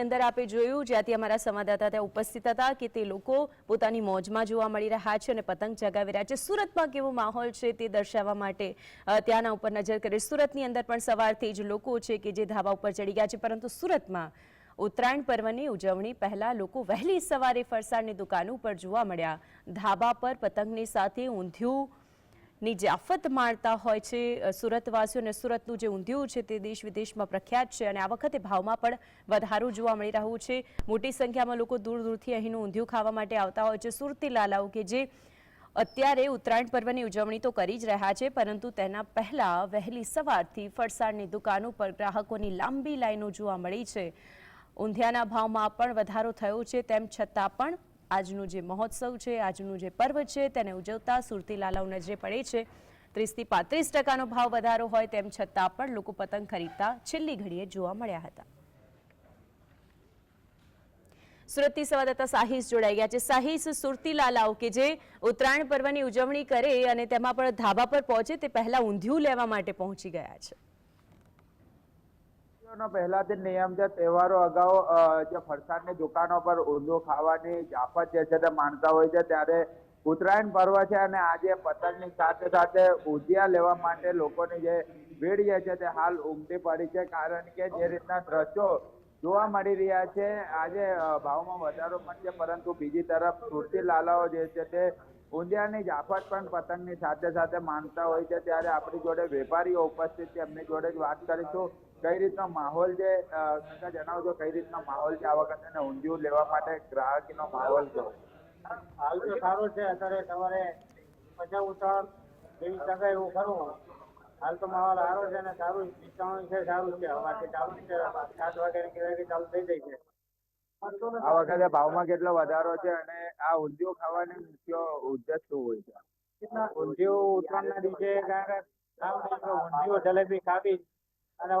અંદર આપે જોયું, જ્યાંથી અમારા સંવાદદાતા ત્યાં ઉપસ્થિત હતા કે તે લોકો પોતાની મોજમાં જોવા મળી રહ્યા છે અને પતંગ ચગાવી રહ્યા છે. સુરતમાં કેવો માહોલ છે તે દર્શાવવા માટે ત્યાંના ઉપર નજર કરી સુરતની અંદર પણ સવારથી જ લોકો છે કે જે ધાબા ઉપર ચડી ગયા છે, પરંતુ સુરતમાં ઉત્તરાયણ પર્વની ઉજવણી પહેલા લોકો વહેલી સવારે ફરસાણની દુકાનો ઉપર જોવા મળ્યા. ધાબા પર પતંગની સાથે ઊંધિયું ની જે આફત માણતા હોય છે સુરતવાસીઓ અને સુરતનું જે ઊંધિયું છે તે દેશ વિદેશમાં પ્રખ્યાત છે અને આ વખતે ભાવમાં પણ વધારો જોવા મળી રહ્યો છે. મોટી સંખ્યામાં લોકો દૂર દૂરથી અહીંનું ઊંધિયું ખાવા માટે આવતા હોય છે. સુરતી લાલાઓ કે જે અત્યારે ઉત્તરાયણ પર્વની ઉજવણી તો કરી જ રહ્યા છે, પરંતુ તેના પહેલા વહેલી સવારથી ફરસાણની દુકાનો પર ગ્રાહકોની લાંબી લાઈનો જોવા મળી છે. ઊંધિયાના ભાવમાં પણ વધારો થયો છે, તેમ છતાં પણ આજનું જે મહોત્સવ છે, આજનું જે પર્વ છે, તેને ઉજવતા સુરતી લાલાઓ નજરે પડે છે. ત્રીસથી પાંત્રીસ ટકાનો ભાવ વધારો હોય તેમ છતાં પણ લોકો પતંગ ખરીદતા છેલ્લી ઘડીએ જોવા મળ્યા હતા. સુરતથી સંવાદદાતા સાહિસ જોડાઈ ગયા છે. સાહિસ, સુરતી લાલાઓ કે જે ઉત્તરાયણ પર્વની ઉજવણી કરે અને તેમાં પણ ધાબા પર પહોંચે તે પહેલા ઊંધિયું લેવા માટે પહોંચી ગયા છે. નો પહેલાથી નિયમ છે, તહેવારો અગાઉ જે ફરસાણની દુકાનો પર ઊંધિયું ખાવાની જાફત જે છે તે માનતા હોય છે, ત્યારે ઉત્તરાયણ પર્વ છે અને આજે પતંગની સાથે સાથે ઉજિયા લેવા માટે લોકોની જે ભીડ જે છે તે હાલ ઉમટી પડી છે, કારણ કે જે રીતના દ્રશ્યો જોવા મળી રહ્યા છે, આજે ભાવમાં વધારો પણ છે, પરંતુ બીજી તરફ સુરતી લાલાઓ જે છે તે ઊંધિયાની જાફત પણ પતંગની સાથે સાથે માનતા હોય છે. ત્યારે આપણી જોડે વેપારીઓ ઉપસ્થિત છે. એમની જોડે જ વાત કરીશું. કઈ રીતનો માહોલ છે? જણાવજો કઈ રીતનો માહોલ છે આ વખતે અને ઊંધિયું લેવા માટે ગ્રાહકીનો માહોલ છે હાલ તો સારું છે. અત્યારે સવારે પચાસ ઉતાવળ જેવી શકાય એવું ખરું હાલ તો માહોલ સારો છે ને સારું ડિસ્કાઉન્ટ છે, સારું છે. હવાથી ચાલુ છે. સાત વાગ્યાની ગિરાકી ચાલુ થઈ જાય છે. આ વખતે ભાવમાં કેટલો વધારો છે અને આ ઊંધિયું ખાવાની મુખ્ય ઉદ્દેશ શું હોય છે? ઊંધિયું ઉત્તરાયણના દિવસે કારણ ઊંધિયું જલેબી ખાવી અને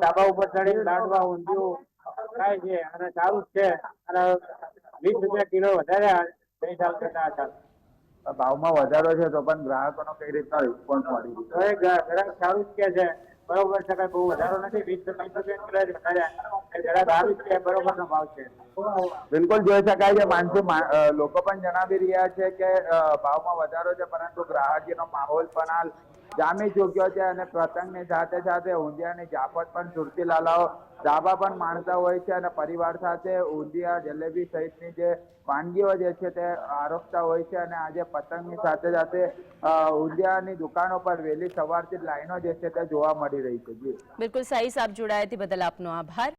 ધાબા ઉપર ચડી લાડવા ઊંધિયું ખાય છે અને સારું છે. અને વીસ રૂપિયા કિલો વધારે સાલ કરતા હતા ભાવમાં વધારો છે તો પણ ગ્રાહકોનો કઈ રીતના રિસ્પોન્સ મળી ગ્રાહક સારું જ કે છે. બરોબર છે, કઈ બહુ વધારો નથી, વીસથી પચીસ રૂપિયા કિલો જ વધારે એ ગ્રાહક સારું જ છે, બરોબર નો ભાવ છે. બિલકુલ જોઈ શકાય છે, માનસી લોકો પણ જણાવી રહ્યા છે કે ભાવમાં વધારો છે, પરંતુ ગ્રાહકીનો માહોલ પણ હાલ જામી ચૂક્યો છે અને પ્રસંગની સાથે સાથે ઊંધિયાની જાફત પણ સુરતી લાલાઓ, ધાબા પણ માણતા હોય છે અને પરિવાર સાથે ઊંધિયા, જલેબી સહિતની જે વાનગીઓ જે છે તે આરોપતા હોય છે અને આજે પતંગની સાથે સાથે ઊંધિયાની દુકાનો પર વહેલી સવારથી લાઈનો જે છે તે જોવા મળી રહી છે. બિલકુલ સાહી સાહેબ જોડાયા તે બદલ આપનો આભાર.